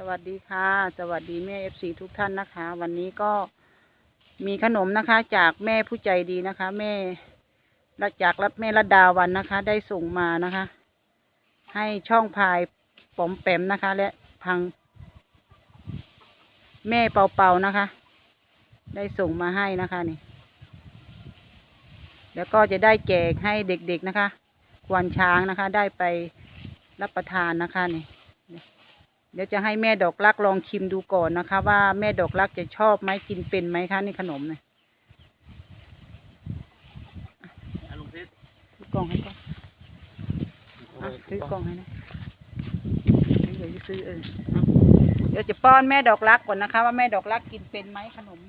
สวัสดีค่ะ สวัสดีแม่เอฟซีทุกท่านนะคะ วันนี้ก็มีขนมนะคะจากแม่ผู้ใจดีนะคะ แม่และจากรัฐแม่รัดดาวันนะคะ ได้ส่งมานะคะ ให้ช่องพายป๋อมแปมนะคะ และพัง แม่เป่าเป่านะคะ ได้ส่งมาให้นะคะนี่ แล้วก็จะได้แจกให้เด็กๆนะคะควันช้างนะคะ ได้ไปรับประทานนะคะนี่ เดี๋ยวจะให้แม่ดอกรักลองชิมดูก่อนนะคะ ว่าแม่ดอกรักจะชอบไหมกินเป็นไหมคะนี่ขนมเนี่ยอะลุงเพชรซื้อกล่องให้ก่อนอะซื้อกล่องให้นะเดี๋ยวจะซื้อเออเอาเดี๋ยวจะป้อนแม่ดอกรักก่อนนะคะ ว่าแม่ดอกรักกินเป็นไหมขนม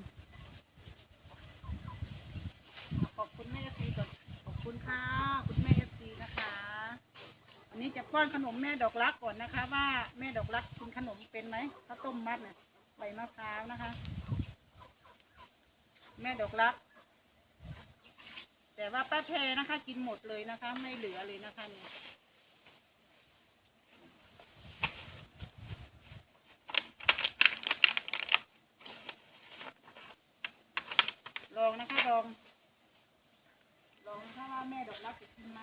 ขอบคุณแม่เอฟซีก่อนขอบคุณค่ะคุณแม่เอฟซีนะคะ อั นี้จะป้อนขนมแม่ดอกรักก่อนนะคะ ว่าแม่ดอกรักกินขนมเป็นไหมข้าวต้มมัดเนี่ยใบมะพร้าวนะคะ แม่ดอกรัก แต่ว่าป้าเพนะคะ กินหมดเลยนะคะ ไม่เหลือเลยนะคะเนี่ยลองนะคะลอง ลองถ้าว่าแม่ดอกรักจะกินไหม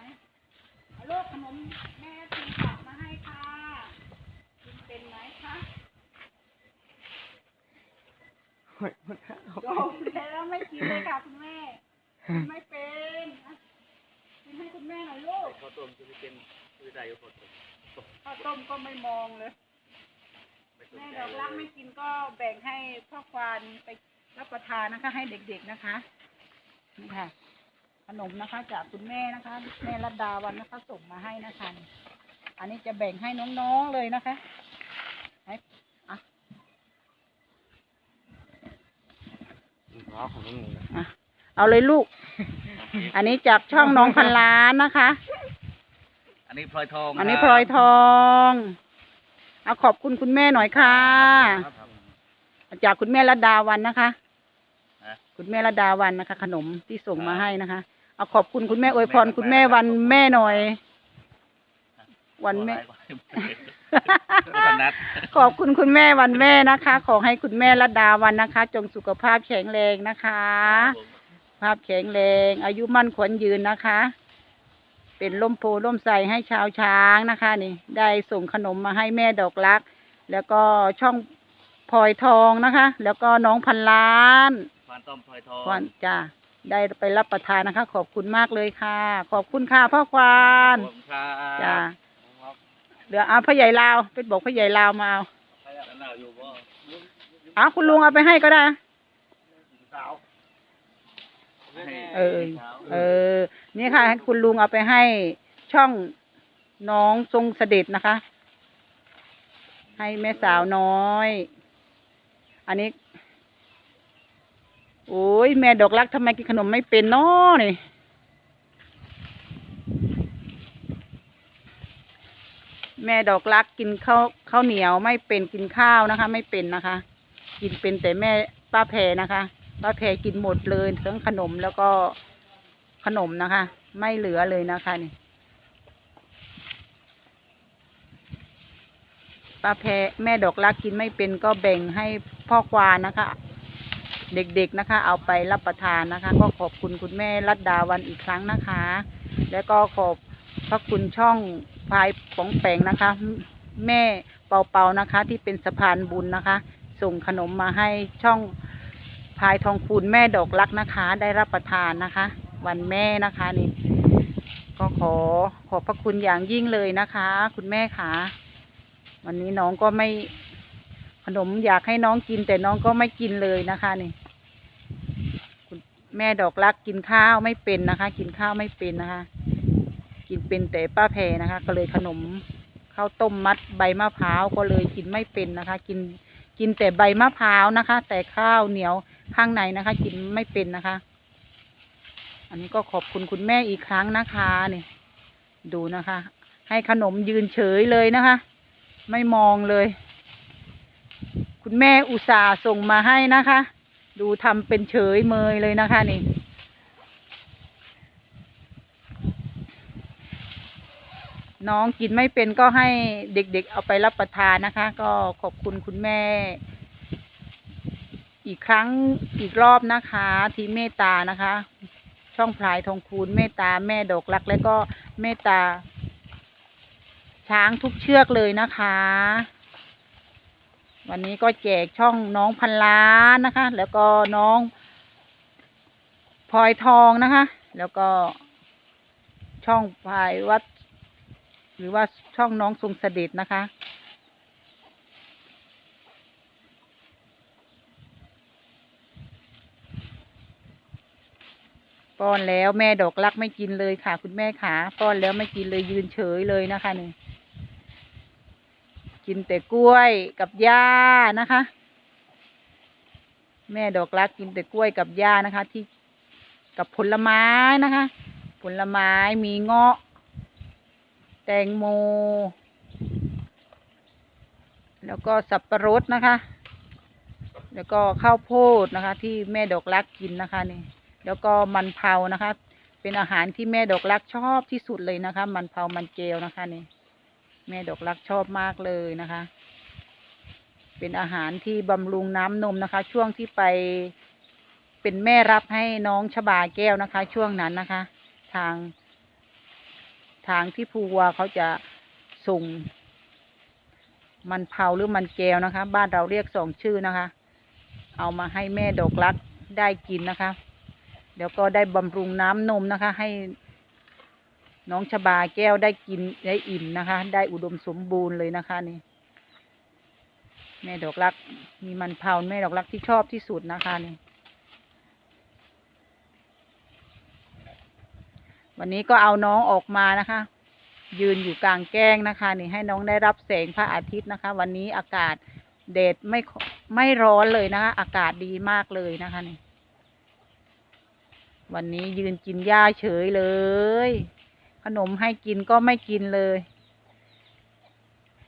ลูกขนมแม่ซื้อฝากมาให้ค่ะกินเป็นไหมคะโดนแล้วไม่กินเลยค่ะคุณแม่กินไม่เป็นนะกินให้คุณแม่หน่อยลูกข้าวต้มจะไม่เป็นคือได้อยู่ข้าวต้มข้าวต้มก็ไม่มองเลยแม่ดอกรักไม่กินก็แบ่งให้พ่อควานไปรับประทานนะคะ ให้เด็กๆนะคะนี่ค่ะ ขนมนะคะ จากคุณแม่นะคะ แม่รัตดาวันนะคะ ส่งมาให้นะคะ อันนี้จะแบ่งให้น้องๆเลยนะคะให้อะอ๋อของลุงอะเอาเลยลูก อันนี้จากช่องน้องพันล้านนะคะ อันนี้พลอยทองอันนี้พลอยทอง เอาขอบคุณคุณแม่หน่อยค่ะ ครับจากคุณแม่รัตดาวันนะคะฮะคุณแม่รัตดาวันนะคะ ขนมที่ส่งมาให้นะคะ เอาขอบคุณคุณแม่อวยพรคุณแม่วันแม่หน่อย วันแม่วันนัดขอบคุณคุณแม่วันแม่นะคะ ขอให้คุณแม่รัตดาวันนะคะ จงสุขภาพแข็งแรงนะคะ ภาพแข็งแรง อายุมั่นขวัญยืนนะคะ เป็นล่มโพล่มใสให้ชาวช้างนะคะ นี่ ได้ส่งขนมมาให้แม่ดอกรัก แล้วก็ช่องพลอยทองนะคะ แล้วก็น้องพันล้านพานต้มพลอยทองควานจ้า ได้ไปรับประทานนะคะ ขอบคุณมากเลยค่ะ ขอบคุณค่ะพ่อควานขอบคุณครับจ้าเดี๋ยวเอาพ่อใหญ่ลาวไปบอกพ่อใหญ่ลาวมาเอาใครอะนั่นน่ะอยู่บ่เอาคุณลุงเอาไปให้ก็ได้สาวเออเออ นี่ค่ะให้คุณลุงเอาไปให้ช่องน้องทรงเสด็จนะคะ ให้แม่สาวน้อย อันนี้ โอ้ยแม่ดอกรักทำไมกินขนมไม่เป็นน้อนี่แม่ดอกรักกินข้าวข้าวเหนียวไม่เป็นกินข้าวนะคะ ไม่เป็นนะคะ กินเป็นแต่แม่ป้าแพรนะคะ ป้าแพรกินหมดเลยทั้งขนมแล้วก็ขนมนะคะ ไม่เหลือเลยนะคะนี่ป้าแพรแม่ดอกรักกินไม่เป็นก็แบ่งให้พ่อควานนะคะ เด็กๆนะคะ เอาไปรับประทานนะคะ ก็ขอบคุณคุณแม่รัตดาวันอีกครั้งนะคะ แล้วก็ขอบพระคุณช่องพายป๋องแปงนะคะ แม่เป่าๆนะคะ ที่เป็นสะพานบุญนะคะ ส่งขนมมาให้ช่องพายทองคูณแม่ดอกรักนะคะ ได้รับประทานนะคะ วันแม่นะคะนี่ก็ขอขอบพระคุณอย่างยิ่งเลยนะคะ คุณแม่ค่ะ วันนี้น้องก็ไม่ ขนมอยากให้น้องกินแต่น้องก็ไม่กินเลยนะคะนี่คุณแม่ดอกรักกินข้าวไม่เป็นนะคะ กินข้าวไม่เป็นนะคะ กินเป็นแต่ป้าแพรนะคะ ก็เลยขนมข้าวต้มมัดใบมะพร้าวก็เลยกินไม่เป็นนะคะ กินกินแต่ใบมะพร้าวนะคะ แต่ข้าวเหนียวข้างในนะคะ กินไม่เป็นนะคะ อันนี้ก็ขอบคุณคุณแม่อีกครั้งนะคะนี่ดูนะคะ ให้ขนมยืนเฉยเลยนะคะ ไม่มองเลย แม่อุตสาส่งมาให้นะคะ ดูทำเป็นเฉยเมยเลยนะคะนี่ น้องกินไม่เป็นก็ให้เด็กๆเอาไปรับประทานนะคะ ก็ขอบคุณคุณแม่ อีกครั้งอีกรอบนะคะ ที่เมตตานะคะ ช่องพลายทองคูณเมตตาแม่ดอกรักและก็เมตตาช้างทุกเชือกเลยนะคะ วันนี้ก็แจกช่องน้องพันล้านนะคะ แล้วก็น้องพลอยทองนะคะ แล้วก็ช่องพายวัด หรือว่าช่องน้องทรงเสด็จนะคะ ป้อนแล้วแม่ดอกรักไม่กินเลยค่ะ คุณแม่ขาป้อนแล้วไม่กินเลยยืนเฉยเลยนะคะนี่ กินแต่กล้วยกับหญ้านะคะ แม่ดอกรักกินแต่กล้วยกับหญ้านะคะ ที่กับผลไม้นะคะ ผลไม้มีเงาะ แตงโม แล้วก็สับปะรดนะคะ แล้วก็ข้าวโพดนะคะ ที่แม่ดอกรักกินนะคะนี่ แล้วก็มันเผานะคะ เป็นอาหารที่แม่ดอกรักชอบที่สุดเลยนะคะ มันเผามันเจลนะคะนี่ แม่ดอกรักชอบมากเลยนะคะ เป็นอาหารที่บำรุงน้ำนมนะคะ ช่วงที่ไปเป็นแม่รับให้น้องชบาแก้วนะคะ ช่วงนั้นนะคะ ทาง ทางที่ภูวัวเขาจะส่งมันเผาหรือมันแก้วนะคะ บ้านเราเรียกสองชื่อนะคะ เอามาให้แม่ดอกรักได้กินนะคะ เดี๋ยวก็ได้บำรุงน้ำนมนะคะ ให้ น้องชบาแก้วได้กินได้อิ่มนะคะ ได้อุดมสมบูรณ์เลยนะคะนี่ แม่ดอกรัก มีมันเผาแม่ดอกรักที่ชอบที่สุดนะคะนี่ วันนี้ก็เอาน้องออกมานะคะ ยืนอยู่กลางแก้งนะคะ นี่ให้น้องได้รับแสงพระอาทิตย์นะคะ วันนี้อากาศแดดไม่ไม่ร้อนเลยนะคะ อากาศดีมากเลยนะคะนี่ วันนี้ยืนกินหญ้าเฉยเลย ขนมให้กินก็ไม่กินเลย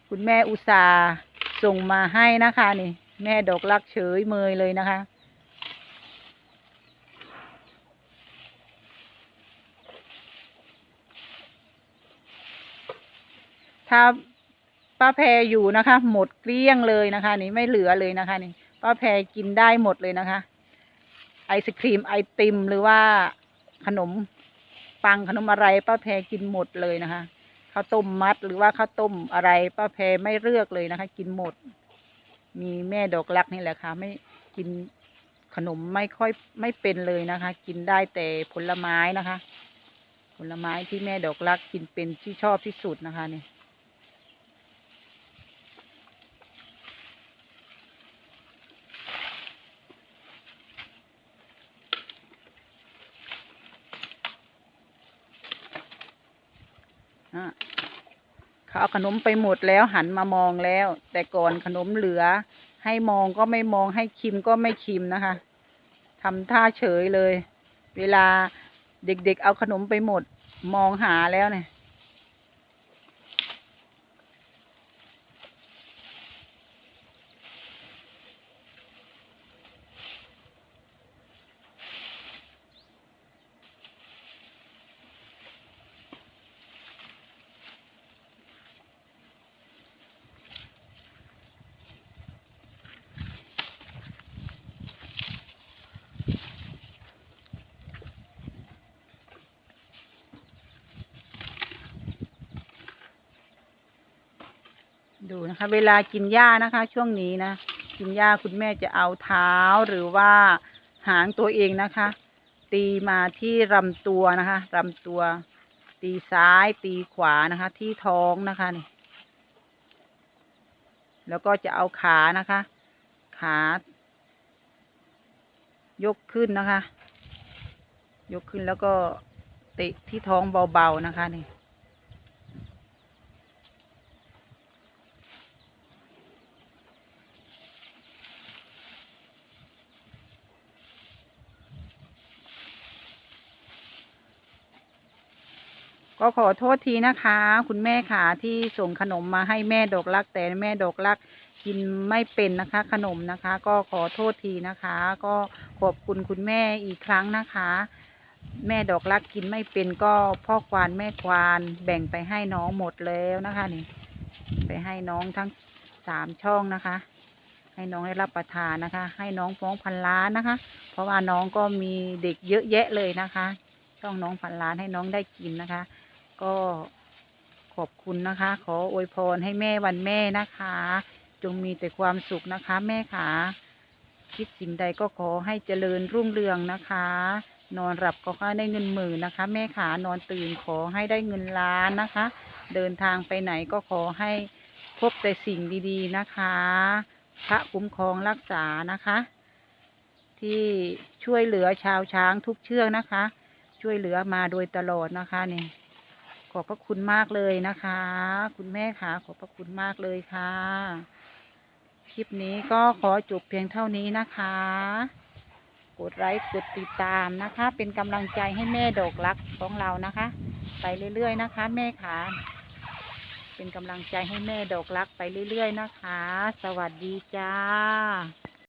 คุณแม่อุตส่าห์ส่งมาให้นะคะนี่ แม่ดอกรักเฉยเมยเลยนะคะ ถ้าป้าแพรอยู่นะคะ หมดเกลี้ยงเลยนะคะ นี่ไม่เหลือเลยนะคะนี่ป้าแพรกินได้หมดเลยนะคะ ไอศครีมไอติมหรือว่าขนม ปังขนมอะไรป้าแพรกินหมดเลยนะคะข้าวต้มมัดหรือว่าข้าวต้มอะไรป้าแพรไม่เลือกเลยนะคะ กินหมด มีแม่ดอกรักนี่แหละค่ะ ไม่กินขนมไม่ค่อยไม่เป็นเลยนะคะ กินได้แต่ผลไม้นะคะ ผลไม้ที่แม่ดอกรักกินเป็นที่ชอบที่สุดนะคะเนี่ยะ เขาเอาขนมไปหมดแล้วหันมามองแล้ว แต่ก่อนขนมเหลือ ให้มองก็ไม่มองให้คิมก็ไม่คิมนะคะทำท่าเฉยเลย เวลาเด็กๆ เอาขนมไปหมด มองหาแล้วเนี่ย ดูนะคะ เวลากินหญ้านะคะ ช่วงนี้นะกินหญ้าคุณแม่จะเอาเท้าหรือว่าหางตัวเองนะคะ ตีมาที่ลำตัวนะคะลำตัว ตีซ้ายตีขวานะคะ ที่ท้องนะคะนี่แล้วก็จะเอาขานะคะ ขา ยกขึ้นนะคะ ยกขึ้นแล้วก็เตะที่ท้องเบาๆนะคะนี่ ก็ขอโทษทีนะคะ คุณแม่ค่ะที่ส่งขนมมาให้แม่ดอกรักแต่แม่ดอกรักกินไม่เป็นนะคะ ขนมนะคะ ก็ขอโทษทีนะคะ ก็ขอบคุณคุณแม่อีกครั้งนะคะ แม่ดอกรักกินไม่เป็นก็พ่อควานแม่ควานแบ่งไปให้น้องหมดแล้วนะคะนี่ไปให้น้องทั้งสามช่องนะคะ ให้น้องได้รับประทานนะคะ ให้น้องฟ้องพันล้านนะคะ เพราะว่าน้องก็มีเด็กเยอะแยะเลยนะคะช่องน้องพันล้านให้น้องได้กินนะคะ ก็ขอบคุณนะคะ ขออวยพรให้แม่วันแม่นะคะ จงมีแต่ความสุขนะคะ แม่ขาคิดสิ่งใดก็ขอให้เจริญรุ่งเรืองนะคะ นอนหลับก็ขอให้ได้เงินหมื่นนะคะ แม่ขานอนตื่นขอให้ได้เงินล้านนะคะ เดินทางไปไหนก็ขอให้พบแต่สิ่งดีๆนะคะ พระคุ้มครองรักษานะคะ ที่ช่วยเหลือชาวช้างทุกเชือกนะคะ ช่วยเหลือมาโดยตลอดนะคะนี่ อบพระคุณมากเลยนะคะ คุณแม่ค่ะ ขอบพระคุณมากเลยค่ะ คลิปนี้ก็ขอจบเพียงเท่านี้นะคะ กดไลค์กดติดตามนะคะ เป็นกำลังใจให้แม่ดอกรักของเรานะคะ ไปเรื่อยๆนะคะ แม่ค่ะ เป็นกำลังใจให้แม่ดอกรักไปเรื่อยๆนะคะ สวัสดีจ้า